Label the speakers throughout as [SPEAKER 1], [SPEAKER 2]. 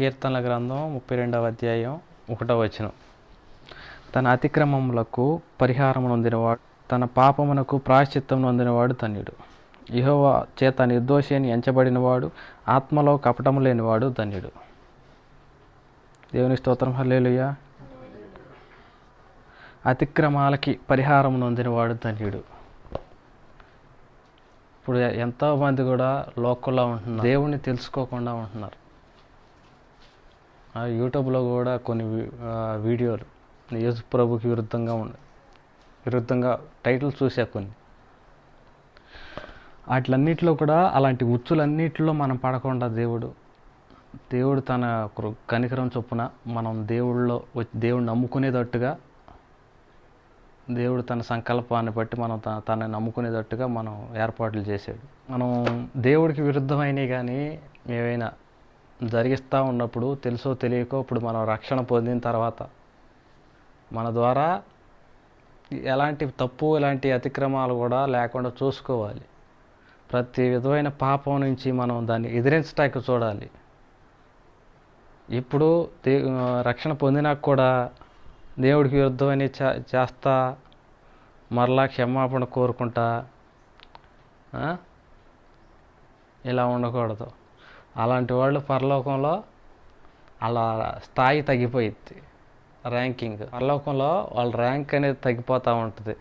[SPEAKER 1] కీర్తనల గ్రంథం ముప్పై రెండవ అధ్యాయం ఒకటవ వచనం. తన అతిక్రమములకు పరిహారం నొందినవాడు తన పాపమునకు ప్రాయశ్చిత్తం నొందినవాడు ధన్యుడు. ఇహోవ చేత నిర్దోషి అని ఎంచబడినవాడు ఆత్మలో కపటము లేనివాడు ధన్యుడు. దేవుని స్తోత్రం హల్లేలుయ. అతిక్రమాలకి పరిహారం నొందినవాడు ధన్యుడు. ఇప్పుడు ఎంతోమంది కూడా లోకల్లో ఉంటున్నారు. దేవుణ్ణి తెలుసుకోకుండా ఉంటున్నారు. యూట్యూబ్లో కూడా కొన్ని వీడియోలు. యేసు ప్రభుకి విరుద్ధంగా ఉండ విరుద్ధంగా టైటిల్స్ చూసా కొన్ని. వాటిలన్నిటిలో కూడా అలాంటి ఉచ్చులన్నిటిలో మనం పడకుండా దేవుడు దేవుడు తన కనికరం చొప్పున మనం దేవుళ్ళలో దేవుడిని దేవుడు నమ్ముకునేటట్టుగా దేవుడు తన సంకల్పాన్ని బట్టి మనం తన తనని నమ్ముకునేటట్టుగా మనం ఏర్పాట్లు చేసాడు మనం దేవుడికి విరుద్ధమైనవి కానీ ఏవైనా జరిగిస్తూ ఉన్నప్పుడు తెలుసో తెలియకో ఇప్పుడు మనం రక్షణ పొందిన తర్వాత మన ద్వారా ఎలాంటి తప్పు ఎలాంటి అతిక్రమాలు కూడా లేకుండా చూసుకోవాలి. ప్రతి విధమైన పాపం నుంచి మనం దాన్ని ఎదిరించటానికి చూడాలి. ఇప్పుడు దే రక్షణ పొందినాక కూడా దేవుడికి విరుద్ధమని చేస్తా మరలా క్షమాపణ కోరుకుంటా ఇలా ఉండకూడదు. అలాంటి వాళ్ళు పరలోకంలో అలా స్థాయి తగ్గిపోయిద్ది. ర్యాంకింగ్. పరలోకంలో వాళ్ళ ర్యాంక్ అనేది తగ్గిపోతూ ఉంటుంది.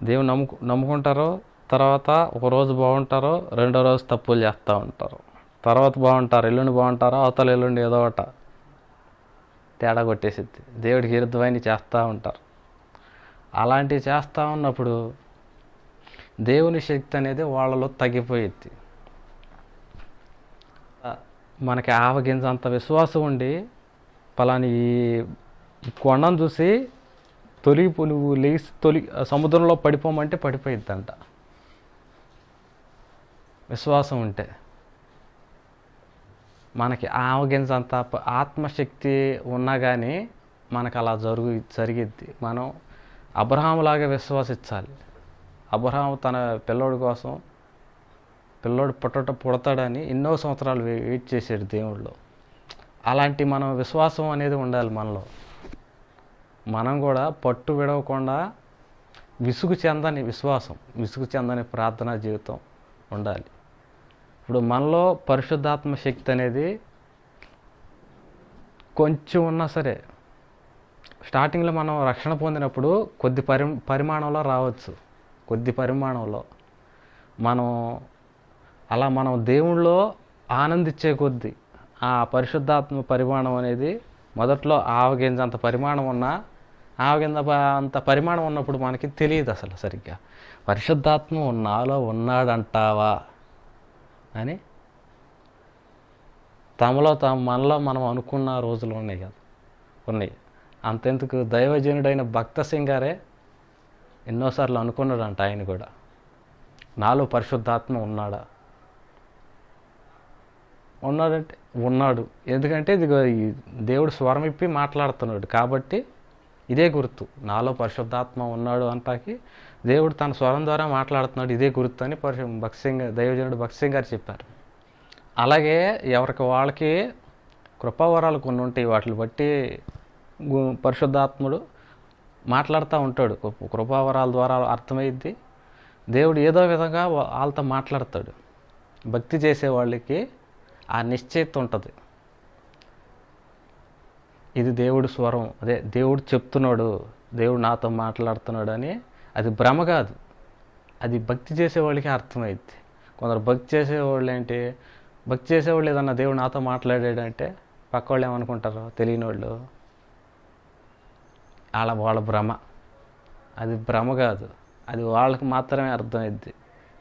[SPEAKER 1] దేవుని నమ్ము నమ్ముకుంటారు తర్వాత ఒక రోజు బాగుంటారు రెండో రోజు తప్పులు చేస్తూ ఉంటారు. తర్వాత బాగుంటారు ఎల్లుండి బాగుంటారు అవతల ఎల్లుండి ఏదో ఒకట తేడా కొట్టేసిద్ది. దేవుడికి విరుద్ధమైన చేస్తూ ఉంటారు. అలాంటివి చేస్తూ ఉన్నప్పుడు దేవుని శక్తి అనేది వాళ్ళలో తగ్గిపోయిద్ది. మనకి ఆవగింజ అంత విశ్వాసం ఉండి పలాని ఈ కొండను చూసి తొలి నువ్వు లేచి తొలి సముద్రంలో పడిపోమంటే పడిపోయిద్దంట. విశ్వాసం ఉంటే. మనకి ఆవగింజ అంత ఆత్మశక్తి ఉన్నా కానీ మనకు అలా జరుగు జరిగిద్ది. మనం అబ్రహాములాగా విశ్వసించాలి అబ్రహాం తన పిల్లోడి కోసం పిల్లోడు పుట్టట పుడతాడని ఎన్నో సంవత్సరాలు వెయిట్ చేశాడు దేవుళ్ళు. అలాంటి మనం విశ్వాసం అనేది ఉండాలి మనలో. మనం కూడా పట్టు విడవకుండా విసుగు చెందని విశ్వాసం విసుగు చెందని ప్రార్థనా జీవితం ఉండాలి. ఇప్పుడు మనలో పరిశుద్ధాత్మ శక్తి అనేది కొంచెం ఉన్నా సరే స్టార్టింగ్లో మనం రక్షణ పొందినప్పుడు కొద్ది పరి పరిమాణంలో రావచ్చు. కొద్ది పరిమాణంలో. మనం అలా మనం దేవుణ్ణిలో ఆనందించే కొద్దీ ఆ పరిశుద్ధాత్మ పరిమాణం అనేది మొదట్లో ఆవగింజ అంత పరిమాణం ఉన్నా ఆవగింజ అంత పరిమాణం ఉన్నప్పుడు మనకి తెలియదు అసలు సరిగ్గా. పరిశుద్ధాత్మ నాలో ఉన్నాడంటావా అని తమలో తమ మనలో మనం అనుకున్న రోజులు ఉన్నాయి కదా. ఉన్నాయి. అంతెందుకు దైవజనుడైన భక్త సింగారే ఎన్నోసార్లు అనుకున్నాడంట ఆయన కూడా. నాలో పరిశుద్ధాత్మ ఉన్నాడా? ఉన్నాడంటే ఉన్నాడు. ఎందుకంటే ఇదిగో ఈ దేవుడు స్వరం ఇప్పి మాట్లాడుతున్నాడు. కాబట్టి ఇదే గుర్తు. నాలో పరిశుద్ధాత్మ ఉన్నాడు అంటాకి దేవుడు తన స్వరం ద్వారా మాట్లాడుతున్నాడు. ఇదే గుర్తు అని పరిశు భక్సింగ్ దైవజనుడు భక్సింగ్ గారు చెప్పారు. అలాగే ఎవరికి వాళ్ళకి కృపావరాలు కొన్ని ఉంటాయి. వాటిని బట్టి పరిశుద్ధాత్ముడు మాట్లాడుతూ ఉంటాడు. కృపావరాల ద్వారా అర్థమైద్ది. దేవుడు ఏదో విధంగా వాళ్ళతో మాట్లాడతాడు. భక్తి చేసే వాళ్ళకి ఆ నిశ్చయిత ఉంటుంది. ఇది దేవుడు స్వరం. అదే దేవుడు చెప్తున్నాడు దేవుడు నాతో మాట్లాడుతున్నాడు అని అది భ్రమ కాదు. అది భక్తి చేసేవాళ్ళకి అర్థమైద్ది. కొందరు భక్తి చేసేవాళ్ళు ఏంటి? భక్తి చేసేవాళ్ళు ఏదన్నా దేవుడు నాతో మాట్లాడాడంటే పక్క వాళ్ళు ఏమనుకుంటారు? తెలియని వాళ్ళు వాళ్ళ వాళ్ళ భ్రమ. అది భ్రమ కాదు. అది వాళ్ళకి మాత్రమే అర్థమైద్ది.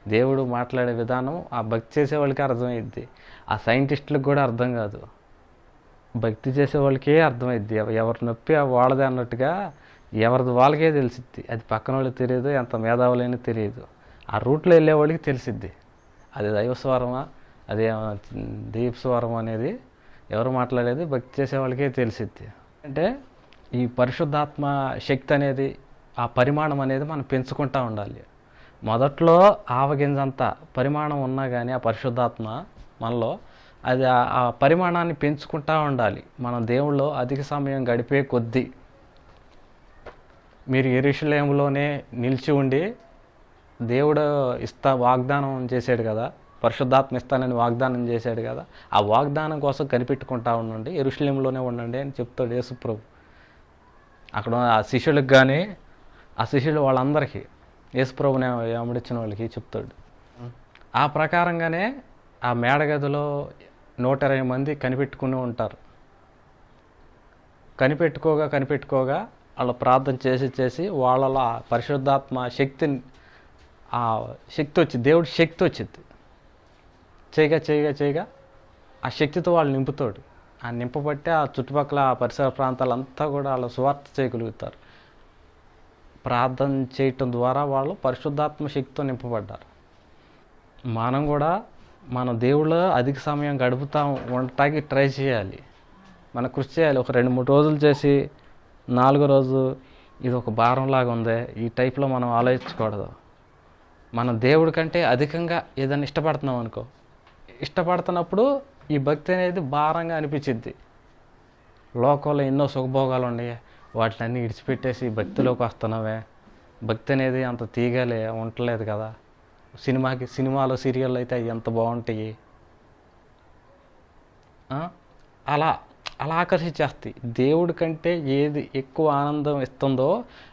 [SPEAKER 1] దేవుడు మాట్లాడే విధానం ఆ భక్తి చేసే వాళ్ళకి అర్థమైద్ది. ఆ సైంటిస్టులకు కూడా అర్థం కాదు. భక్తి చేసే వాళ్ళకే అర్థమైద్ది. ఎవరి నొప్పి ఆ వాళ్ళదే అన్నట్టుగా ఎవరిది వాళ్ళకే తెలిసిద్ది. అది పక్కన వాళ్ళకి తెలియదు ఎంత మేధావులైనా తెలియదు. ఆ రూట్లో వెళ్ళే వాళ్ళకి తెలిసిద్ది. అది దైవస్వరమా? అదే దీపస్వరం అనేది ఎవరు మాట్లాడేది? భక్తి చేసే వాళ్ళకే తెలిసిద్ది. అంటే ఈ పరిశుద్ధాత్మ శక్తి అనేది ఆ పరిమాణం అనేది మనం పెంచుకుంటూ ఉండాలి. మొదట్లో ఆవగింజంత పరిమాణం ఉన్నా కానీ ఆ పరిశుద్ధాత్మ మనలో. అది ఆ- పరిమాణాన్ని పెంచుకుంటా ఉండాలి. మనం దేవుళ్ళో అధిక సమయం గడిపే కొద్దీ. మీరు ఎరుషులేములోనే నిలిచి ఉండి దేవుడు ఇస్తా వాగ్దానం చేశాడు కదా. పరిశుద్ధాత్మ ఇస్తానని వాగ్దానం చేశాడు కదా. ఆ వాగ్దానం కోసం కనిపెట్టుకుంటా ఉండండి. ఎరుషులేంలోనే ఉండండి అని చెప్తాడు యేసుప్రభు. అక్కడ ఆ శిష్యులకు కానీ ఆ శిష్యులు వాళ్ళందరికీ యేసుప్రభుని వెంబడించిన వాళ్ళకి చెప్తాడు. ఆ ప్రకారంగానే ఆ మేడగదిలో నూట ఇరవై మంది కనిపెట్టుకుని ఉంటారు. కనిపెట్టుకోగా కనిపెట్టుకోగా వాళ్ళు ప్రార్థన చేసి చేసి వాళ్ళలో పరిశుద్ధాత్మ శక్తిని ఆ శక్తి వచ్చింది దేవుడి శక్తి వచ్చింది. చేయగా చేయగా చేయగా ఆ శక్తితో వాళ్ళు నింపుతాడు. ఆ నింపబట్టే ఆ చుట్టుపక్కల ఆ పరిసర ప్రాంతాలంతా కూడా వాళ్ళు సువార్త చేయగలుగుతారు. ప్రార్థన చేయటం ద్వారా వాళ్ళు పరిశుద్ధాత్మ శక్తితో నింపబడ్డారు. మనం కూడా మన దేవుళ్ళు అధిక సమయం గడుపుతా ఉండటానికి ట్రై చేయాలి. మన కృషి చేయాలి. ఒక రెండు మూడు రోజులు చేసి నాలుగో రోజు ఇది ఒక భారంలాగా ఉంది. ఈ టైప్లో మనం ఆలోచించకూడదు. మన దేవుడి కంటే అధికంగా ఏదైనా ఇష్టపడుతున్నాం అనుకో. ఇష్టపడుతున్నప్పుడు ఈ భక్తి అనేది భారంగా అనిపించింది లోకంలో ఎన్నో సుఖభోగాలు ఉన్నాయి. వాటిని విడిచిపెట్టేసి భక్తిలోకి వస్తున్నావే. భక్తి అనేది అంత తీగలే ఉండలేదు కదా. సినిమాకి సినిమాలో సీరియల్ అయితే అవి ఎంత బాగుంటాయి? అలా అలా ఆకర్షించేస్తాయి. దేవుడి కంటే ఏది ఎక్కువ ఆనందం ఇస్తుందో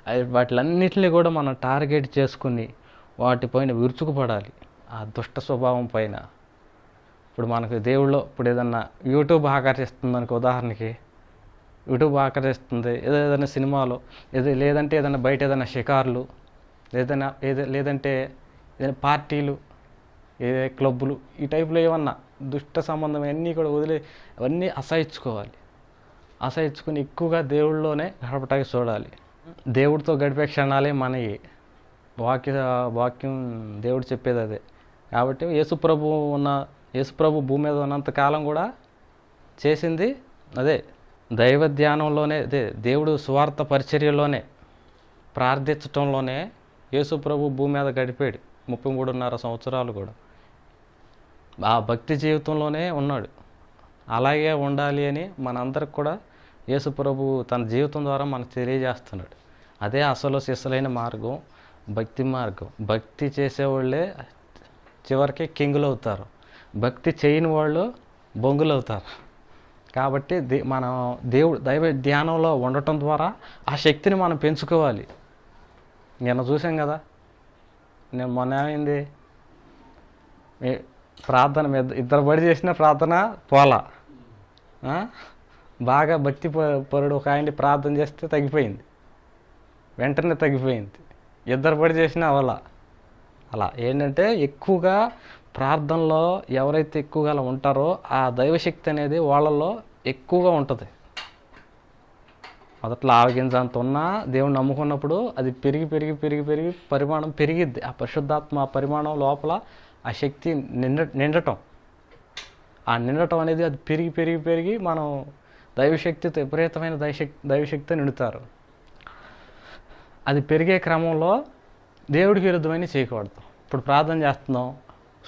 [SPEAKER 1] అది వాటిలన్నిటిని కూడా మనం టార్గెట్ చేసుకుని వాటిపైన విరుచుకుపడాలి. ఆ దుష్ట స్వభావం పైన. ఇప్పుడు మనకు దేవుళ్ళు ఇప్పుడు ఏదన్నా యూట్యూబ్ ఆకర్షిస్తుంది మనకు ఉదాహరణకి యూట్యూబ్ ఆకర్షిస్తుంది. ఏదో ఏదైనా సినిమాలో ఏదో లేదంటే ఏదైనా బయట ఏదైనా షికార్లు ఏదైనా ఏదో లేదంటే ఏదైనా పార్టీలు ఏ క్లబ్బులు ఈ టైప్లో ఏమన్నా దుష్ట సంబంధం అన్నీ కూడా వదిలే అవన్నీ అసహించుకోవాలి. అసహించుకుని ఎక్కువగా దేవుళ్ళలోనే గడపటానికి చూడాలి. దేవుడితో గడిపే క్షణాలే మనవి. వాక్య వాక్యం దేవుడు చెప్పేది అదే. కాబట్టి యేసుప్రభు ఉన్న యేసుప్రభు భూమి మీద ఉన్నంత కాలం కూడా చేసింది అదే. దైవ ధ్యానంలోనే అదే దేవుడు స్వార్థ పరిచర్యలోనే ప్రార్థించటంలోనే యేసుప్రభు భూమి మీద గడిపాడు. ముప్పై మూడున్నర సంవత్సరాలు కూడా. ఆ భక్తి జీవితంలోనే ఉన్నాడు. అలాగే ఉండాలి అని మనందరికి కూడా యేసుప్రభు తన జీవితం ద్వారా మనకు తెలియజేస్తున్నాడు. అదే అసలు సిసలైన మార్గం భక్తి మార్గం. భక్తి చేసేవాళ్ళే చివరికి కింగులు అవుతారు భక్తి చేయని వాళ్ళు బొంగులు అవుతారు కాబట్టి దే మనం దేవుడు దైవ ధ్యానంలో ఉండటం ద్వారా ఆ శక్తిని మనం పెంచుకోవాలి. నిన్న చూసాం కదా నేను మొన్న ఏమైంది? ప్రార్థన మీద ఇద్దరు బడి చేసిన ప్రార్థన పోలా. బాగా భక్తి ప- పరుడు ఒక ఆయన ప్రార్థన చేస్తే తగ్గిపోయింది. వెంటనే తగ్గిపోయింది. ఇద్దరు పడి చేసినా అవలా అలా ఏంటంటే ఎక్కువగా ప్రార్థనలో ఎవరైతే ఎక్కువగా అలా ఉంటారో ఆ దైవశక్తి అనేది వాళ్ళలో ఎక్కువగా ఉంటుంది. మొదట్లో ఆవగింజ అంత ఉన్నా దేవుని నమ్ముకున్నప్పుడు అది పెరిగి పెరిగి పెరిగి పెరిగి పరిమాణం పెరిగిద్ది. ఆ పరిశుద్ధాత్మ పరిమాణం లోపల ఆ శక్తి నిండ నిండటం. ఆ నిండటం అనేది అది పెరిగి పెరిగి పెరిగి మనం దైవశక్తితో విపరీతమైన దైవశక్తి దైవశక్తితో నిండుతారు. అది పెరిగే క్రమంలో దేవుడికి విరుద్ధమైన చేయకూడదు. ఇప్పుడు ప్రార్థన చేస్తున్నాం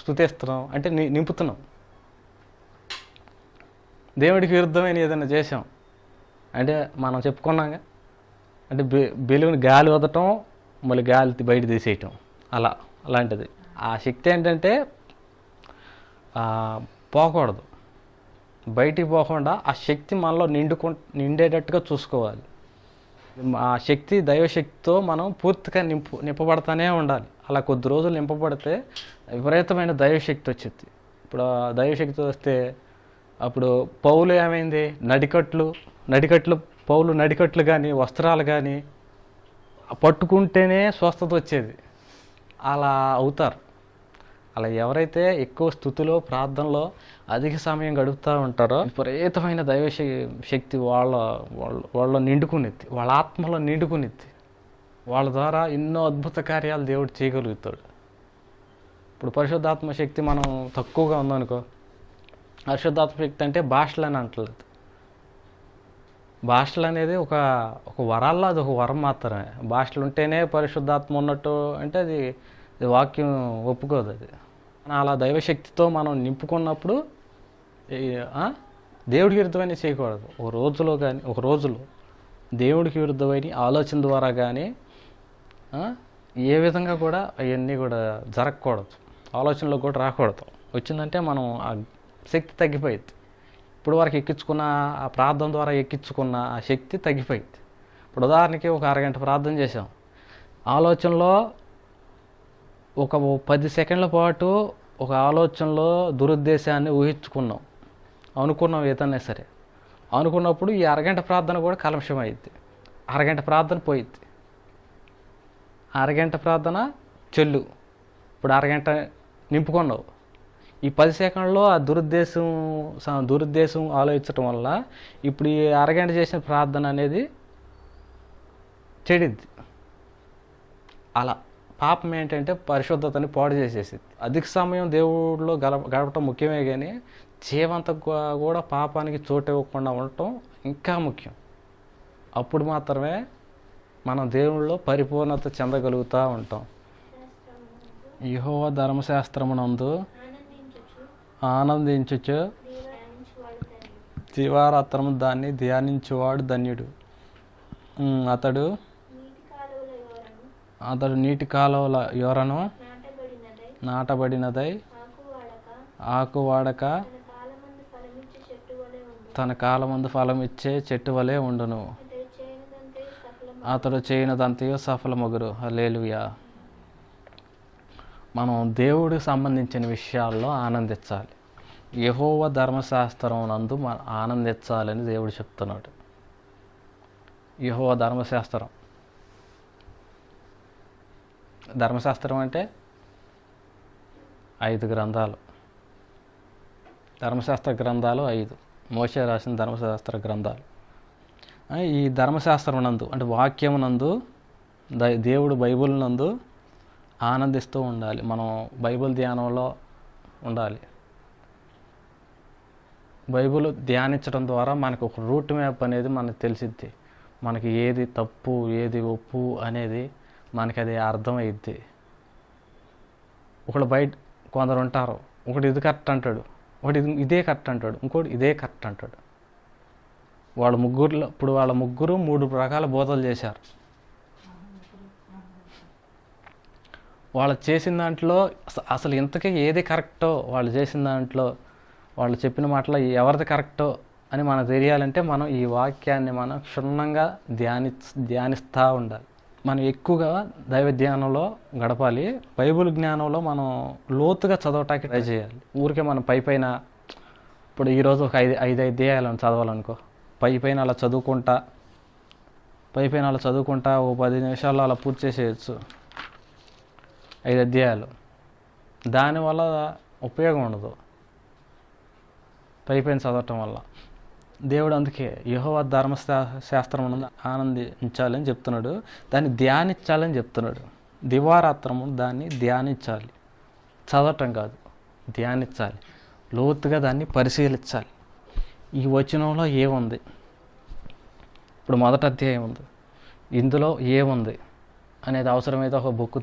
[SPEAKER 1] స్థుతిస్తున్నాం అంటే ని- నింపుతున్నాం. దేవుడికి విరుద్ధమైన ఏదైనా చేసాం అంటే మనం చెప్పుకున్నాగా అంటే బె బెలూన్ గాలి వదటం మళ్ళీ గాలి బయట తీసేయటం అలా అలాంటిది. ఆ శక్తి ఏంటంటే పోకూడదు. బయటికి పోకుండా ఆ శక్తి మనలో నిండుకు నిండేటట్టుగా చూసుకోవాలి. ఆ శక్తి దైవశక్తితో మనం పూర్తిగా నింపు నింపబడతానే ఉండాలి. అలా కొద్ది రోజులు నింపబడితే విపరీతమైన దైవశక్తి వచ్చింది. ఇప్పుడు దైవశక్తి వస్తే అప్పుడు పౌలు ఏమైంది? నడికట్లు నడికట్లు పౌలు నడికట్లు కానీ వస్త్రాలు కానీ పట్టుకుంటేనే స్వస్థత వచ్చేది. అలా అవుతారు. అలా ఎవరైతే ఎక్కువ స్థుతిలో ప్రార్థనలో అధిక సమయం గడుపుతూ ఉంటారో విపరీతమైన దైవ శక్తి వాళ్ళ వాళ్ళ వాళ్ళ నిండుకునిద్ది. వాళ్ళ ఆత్మలో నిండుకునిద్ది. వాళ్ళ ద్వారా ఎన్నో అద్భుత కార్యాలు దేవుడు చేయగలుగుతాడు. ఇప్పుడు పరిశుద్ధాత్మ శక్తి మనం తక్కువగా ఉందనుకో పరిశుద్ధాత్మ అంటే భాషలు అని అంటలేదు. భాషలు అనేది ఒక ఒక వరాల్లో అది ఒక వరం మాత్రమే. భాషలు ఉంటేనే పరిశుద్ధాత్మ ఉన్నట్టు అంటే అది అది వాక్యం ఒప్పుకోదు అది. అలా దైవశక్తితో మనం నింపుకున్నప్పుడు దేవుడికి విరుద్ధమైన చేయకూడదు. ఒక రోజులో కానీ ఒక రోజులో దేవుడికి విరుద్ధమైన ఆలోచన ద్వారా కానీ ఏ విధంగా కూడా అవన్నీ కూడా జరగకూడదు. ఆలోచనలో కూడా రాకూడదు. వచ్చిందంటే మనం శక్తి తగ్గిపోయింది. ఇప్పుడు వరకు ఎక్కించుకున్న ఆ ప్రార్థన ద్వారా ఎక్కించుకున్న ఆ శక్తి తగ్గిపోయింది. ఇప్పుడు ఉదాహరణకి ఒక అరగంట ప్రార్థన చేసాం ఆలోచనలో ఒక పది సెకండ్ల పాటు ఒక ఆలోచనలో దురుద్దేశాన్ని ఊహించుకున్నాం. అనుకున్నాం ఏదన్నా సరే. అనుకున్నప్పుడు ఈ అరగంట ప్రార్థన కూడా కలుషం అయింది అరగంట ప్రార్థన పోయిద్ది అరగంట ప్రార్థన చెల్లు. ఇప్పుడు అరగంట నింపుకున్నావు. ఈ పది సెకండ్లో ఆ దురుద్దేశం స- దురుద్దేశం ఆలోచించటం వల్ల ఇప్పుడు ఈ అరగంట చేసిన ప్రార్థన అనేది చెడిద్ది. అలా పాపం ఏంటంటే పరిశుద్ధతని పాడు చేసేసింది. అధిక సమయం దేవుడిలో గడప గడపటం ముఖ్యమే కానీ జీవంత కూడా పాపానికి చోటు ఇవ్వకుండా ఉండటం ఇంకా ముఖ్యం. అప్పుడు మాత్రమే మనం దేవుళ్ళలో పరిపూర్ణత చెందగలుగుతూ ఉంటాం. యహోవ ధర్మశాస్త్రమునందు ఆనందించుచు దివారాత్రము దాన్ని ధ్యానించువాడు ధన్యుడు. అతడు అతడు నీటి కాలువల యోరను నాటబడినదై ఆకు వాడక తన కాలమందు ఫలం ఇచ్చే చెట్టు వలె ఉండును. అతడు చేయనదంతయో సఫలమగురు. హలేలుయా మనం దేవుడికి సంబంధించిన విషయాల్లో ఆనందించాలి. యహోవ ధర్మశాస్త్రం నందు మనం ఆనందించాలని దేవుడు చెప్తున్నాడు. యహోవ ధర్మశాస్త్రం. ధర్మశాస్త్రం అంటే ఐదు గ్రంథాలు. ధర్మశాస్త్ర గ్రంథాలు ఐదు. మోసే రాసిన ధర్మశాస్త్ర గ్రంథాలు. ఈ ధర్మశాస్త్రం నందు అంటే వాక్యం నందు దేవుడు బైబిల్ నందు ఆనందిస్తూ ఉండాలి. మనం బైబిల్ ధ్యానంలో ఉండాలి. బైబిల్ ధ్యానించడం ద్వారా మనకు ఒక రూట్ మ్యాప్ అనేది మనకు తెలిసిద్ది. మనకి ఏది తప్పు ఏది ఒప్పు అనేది మనకి అది అర్థమైద్ది. ఒకడు బయట కొందరు ఉంటారు. ఒకటి ఇది కరెక్ట్ అంటాడు. ఒకటి ఇదే కరెక్ట్ అంటాడు. ఇంకోటి ఇదే కరెక్ట్ అంటాడు. వాళ్ళ ముగ్గురులో ఇప్పుడు వాళ్ళ ముగ్గురు మూడు రకాల బోధలు చేశారు. వాళ్ళు చేసిన దాంట్లో అసలు ఇంతకీ ఏది కరెక్టో వాళ్ళు చేసిన దాంట్లో వాళ్ళు చెప్పిన మాటలో ఎవరిది కరెక్టో అని మనకు తెలియాలంటే మనం ఈ వాక్యాన్ని మనం క్షుణ్ణంగా ధ్యాని ధ్యానిస్తూ ఉండాలి. మనం ఎక్కువగా దైవ ధ్యానంలో గడపాలి. బైబిల్ జ్ఞానంలో మనం లోతుగా చదవటానికి ట్రై చేయాలి. ఊరికే మనం పై పైన ఇప్పుడు ఈరోజు ఒక ఐదు ఐదు అధ్యాయాలను చదవాలనుకో. పై పైన అలా చదువుకుంటా పై పైన అలా చదువుకుంటా ఓ పది నిమిషాల్లో అలా పూర్తి చేసేయచ్చు. ఐదు అధ్యాయాలు. దానివల్ల ఉపయోగం ఉండదు. పైపైన చదవటం వల్ల. దేవుడు అందుకే యహోవ ధర్మశా శాస్త్రం ఆనందించాలని చెప్తున్నాడు. దాన్ని ధ్యానించాలని చెప్తున్నాడు. దివారాత్రము దాన్ని ధ్యానించాలి. చదవటం కాదు ధ్యానించాలి. లోతుగా దాన్ని పరిశీలించాలి. ఈ వచనంలో ఏముంది? ఇప్పుడు మొదట అధ్యాయం ఉంది. ఇందులో ఏముంది? అనేది అవసరమైతే ఒక బుక్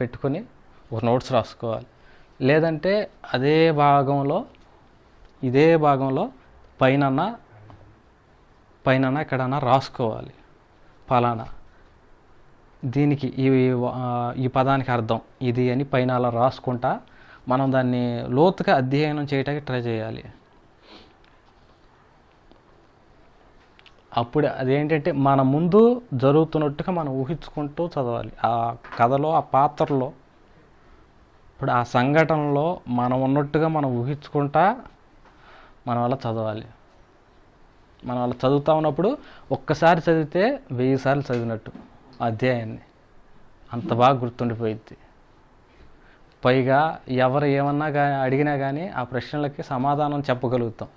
[SPEAKER 1] పెట్టుకొని ఒక నోట్స్ రాసుకోవాలి. లేదంటే అదే భాగంలో ఇదే భాగంలో పైన పైన ఎక్కడన్నా రాసుకోవాలి. ఫలానా. దీనికి ఈ ఈ పదానికి అర్థం ఇది అని పైన అలా రాసుకుంటా మనం దాన్ని లోతుగా అధ్యయనం చేయడానికి ట్రై చేయాలి. అప్పుడు అదేంటంటే మన ముందు జరుగుతున్నట్టుగా మనం ఊహించుకుంటూ చదవాలి. ఆ కథలో ఆ పాత్రలో ఇప్పుడు ఆ సంఘటనలో మనం ఉన్నట్టుగా మనం ఊహించుకుంటా మనం అలా చదవాలి. మనం అలా చదువుతా ఉన్నప్పుడు ఒక్కసారి చదివితే వెయ్యి సార్లు చదివినట్టు అధ్యాయాన్ని. అంత బాగా గుర్తుండిపోయింది పైగా ఎవరు ఏమన్నా కానీ అడిగినా కానీ ఆ ప్రశ్నలకి సమాధానం చెప్పగలుగుతాం.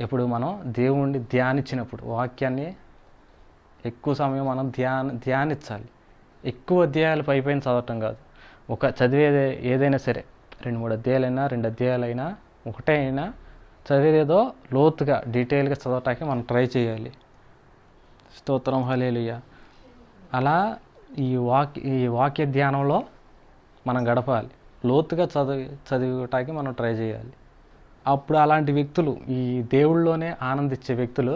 [SPEAKER 1] ఇప్పుడు మనం దేవుణ్ణి ధ్యానించినప్పుడు వాక్యాన్ని ఎక్కువ సమయం మనం ధ్యాన ధ్యానించాలి. ఎక్కువ అధ్యాయాలు పైపైన చదవటం కాదు. ఒక చదివేది ఏదైనా సరే రెండు మూడు అధ్యాయాలైనా రెండు అధ్యాయాలైనా ఒకటే అయినా చదివేదేదో లోతుగా డీటెయిల్గా చదవటానికి మనం ట్రై చేయాలి. స్తోత్రం హలేలుయ అలా ఈ వాక్ ఈ వాక్య ధ్యానంలో మనం గడపాలి. లోతుగా చదివి చదివటానికి మనం ట్రై చేయాలి. అప్పుడు అలాంటి వ్యక్తులు ఈ దేవుళ్ళలోనే ఆనందించే వ్యక్తులు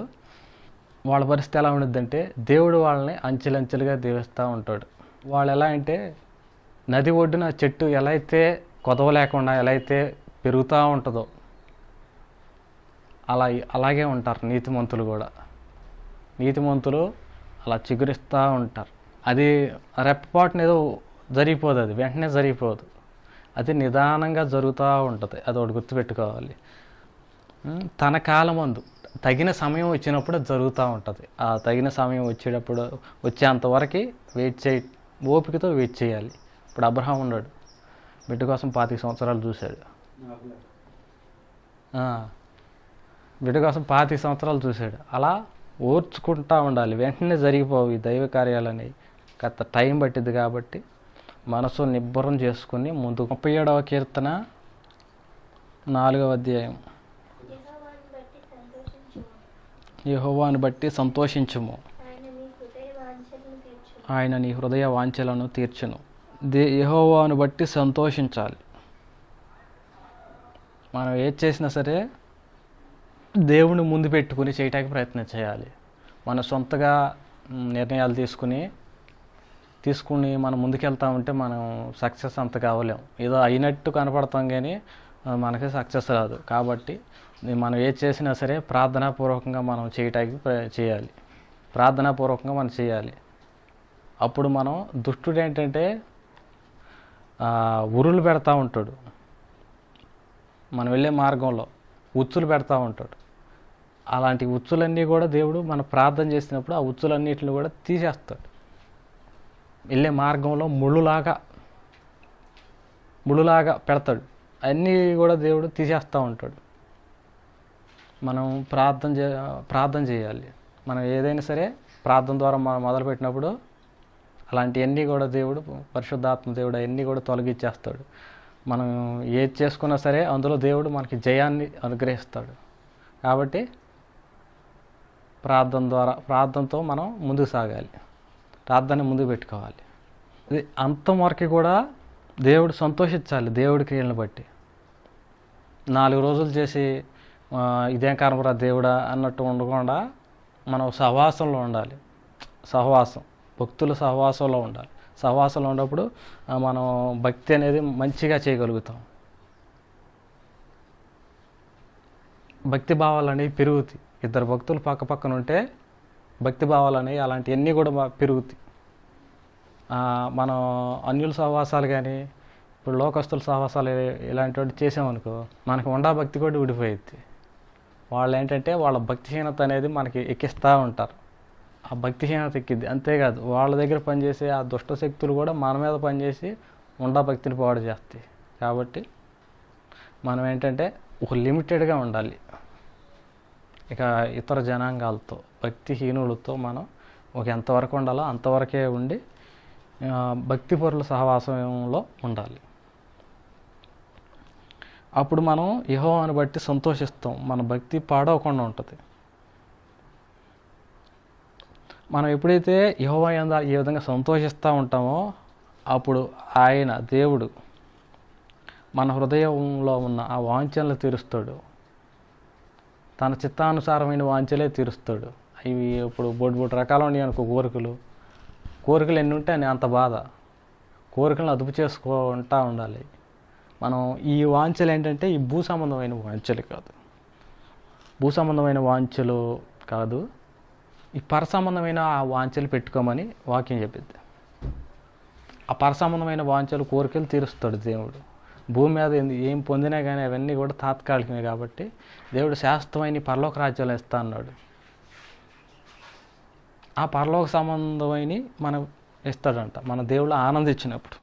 [SPEAKER 1] వాళ్ళ పరిస్థితి ఎలా ఉండిద్దంటే దేవుడు వాళ్ళని అంచెలంచెలుగా దీవిస్తూ ఉంటాడు. వాళ్ళు ఎలా అంటే నది ఒడ్డున చెట్టు ఎలా అయితే కొదవ లేకుండా ఎలా అయితే పెరుగుతూ ఉంటుందో అలా అలాగే ఉంటారు నీతిమంతులు కూడా. నీతిమంతులు అలా చిగురిస్తూ ఉంటారు. అది రెప్పపాటున ఏదో జరిగిపోదు అది వెంటనే జరిగిపోదు. అది నిదానంగా జరుగుతూ ఉంటుంది. అది ఒకటి గుర్తుపెట్టుకోవాలి. తన కాలమందు తగిన సమయం వచ్చినప్పుడు అది జరుగుతూ ఉంటుంది. ఆ తగిన సమయం వచ్చేటప్పుడు వచ్చేంతవరకు వెయిట్ చేయి ఓపికతో వెయిట్ చేయాలి. ఇప్పుడు అబ్రహాం ఉన్నాడు. బిడ్డ కోసం పాతిక సంవత్సరాలు చూశాడు. బిడ్డ కోసం పాతిక సంవత్సరాలు చూశాడు. అలా ఓర్చుకుంటూ ఉండాలి. వెంటనే జరిగిపోవు ఈ దైవ కార్యాలని కాస్త టైం పట్టింది కాబట్టి మనసు నిబ్బరం చేసుకుని ముందు ముప్పై ఏడవ కీర్తన నాలుగవ అధ్యాయం.
[SPEAKER 2] యహోవాను బట్టి సంతోషించము. ఆయన హృదయ వాంఛలను
[SPEAKER 1] నీ హృదయ వాంఛలను తీర్చును. దే యహోవాను బట్టి సంతోషించాలి. మనం ఏది చేసినా సరే దేవుని ముందు పెట్టుకుని చేయటానికి ప్రయత్నం చేయాలి. మన సొంతగా నిర్ణయాలు తీసుకుని తీసుకుని మనం ముందుకెళ్తా ఉంటే మనం సక్సెస్ అంత కావలేం. ఏదో అయినట్టు కనపడతాం కానీ మనకి సక్సెస్ రాదు. కాబట్టి మనం ఏది చేసినా సరే ప్రార్థనాపూర్వకంగా మనం చేయటానికి చేయాలి. ప్రార్థనాపూర్వకంగా మనం చేయాలి. అప్పుడు మనం దుష్టుడు ఏంటంటే ఉరులు పెడతా ఉంటాడు. మనం వెళ్ళే మార్గంలో ఉచ్చులు పెడతా ఉంటాడు. అలాంటి ఉచ్చులన్నీ కూడా దేవుడు మనం ప్రార్థన చేసినప్పుడు ఆ ఉచ్చులన్నిటిని కూడా తీసేస్తాడు. వెళ్ళే మార్గంలో ముళ్ళులాగా ముళ్ళులాగా పెడతాడు. అన్నీ కూడా దేవుడు తీసేస్తూ ఉంటాడు. మనం ప్రార్థన చే ప్రార్థన చేయాలి. మనం ఏదైనా సరే ప్రార్థన ద్వారా మనం మొదలుపెట్టినప్పుడు అలాంటివన్నీ కూడా దేవుడు పరిశుద్ధాత్మ దేవుడు అవన్నీ కూడా తొలగించేస్తాడు మనం ఏది చేసుకున్నా సరే అందులో దేవుడు మనకి జయాన్ని అనుగ్రహిస్తాడు. కాబట్టి ప్రార్థన ద్వారా ప్రార్థనతో మనం ముందుకు సాగాలి. ప్రార్థన ముందు పెట్టుకోవాలి. ఇది అంతం వరకు కూడా దేవుడు సంతోషించాలి దేవుడి క్రియలను బట్టి. నాలుగు రోజులు చేసి ఇదేం కర్మరా దేవుడా అన్నట్టు ఉండకుండా మనం సహవాసంలో ఉండాలి. సహవాసం. భక్తుల సహవాసంలో ఉండాలి. సహవాసంలో ఉన్నప్పుడు మనం భక్తి అనేది మంచిగా చేయగలుగుతాం. భక్తి భావాలు అనేవి పెరుగుతాయి. ఇద్దరు భక్తులు పక్క పక్కన ఉంటే భక్తి భావాలు అనేవి అలాంటివన్నీ కూడా పెరుగుతాయి. మనం అన్యుల సహవాసాలు కానీ ఇప్పుడు లోకస్తుల సహవాసాలు ఇలాంటి చేసామనుకో మనకి ఉండా భక్తి కూడా విడిపోయిద్ది వాళ్ళు ఏంటంటే వాళ్ళ భక్తిహీనత అనేది మనకి ఎక్కిస్తూ ఉంటారు. ఆ భక్తిహీనత ఎక్కిద్ది. అంతేకాదు వాళ్ళ దగ్గర పనిచేసే ఆ దుష్ట శక్తులు కూడా మన మీద పనిచేసి ఉండా భక్తిని పాడు చేస్తాయి. కాబట్టి మనం ఏంటంటే ఒక లిమిటెడ్గా ఉండాలి. ఇక ఇతర జనాంగాలతో భక్తిహీనులతో మనం ఒక ఎంతవరకు ఉండాలో అంతవరకే ఉండి భక్తిపరుల భక్తి పరుల సహవాసంలో ఉండాలి. అప్పుడు మనం యహోవాని బట్టి సంతోషిస్తాం. మన భక్తి పాడవకుండా ఉంటుంది. మనం ఎప్పుడైతే యహోవా యందు ఈ విధంగా సంతోషిస్తూ ఉంటామో అప్పుడు ఆయన దేవుడు మన హృదయంలో ఉన్న ఆ వాంఛనలు తీరుస్తాడు. తన చిత్తానుసారమైన వాంఛలే తీరుస్తాడు. ఇవి ఇప్పుడు బొడ్డు బొడ్డు రకాలు ఉన్నాయి అనుకో కోరికలు. కోరికలు ఎన్ని ఉంటే అని అంత బాధ. కోరికలను అదుపు చేసుకుంటా ఉండాలి. మనం ఈ వాంఛలు ఏంటంటే ఈ భూ సంబంధమైన వాంఛలు కాదు. భూ సంబంధమైన వాంఛలు కాదు. ఈ పర సంబంధమైన ఆ వాంఛలు పెట్టుకోమని వాక్యం చెప్పింది ఆ పర సంబంధమైన వాంఛలు కోరికలు తీరుస్తాడు దేవుడు. భూమి మీద ఏంది- ఏం పొందినా కానీ అవన్నీ కూడా తాత్కాలికమే కాబట్టి దేవుడు శాశ్వతమైన పరలోక రాజ్యాలు ఇస్తా అన్నాడు. ఆ పరలోక సంబంధమైన మనం ఇస్తాడంట. మన దేవుడు ఆనందించినప్పుడు.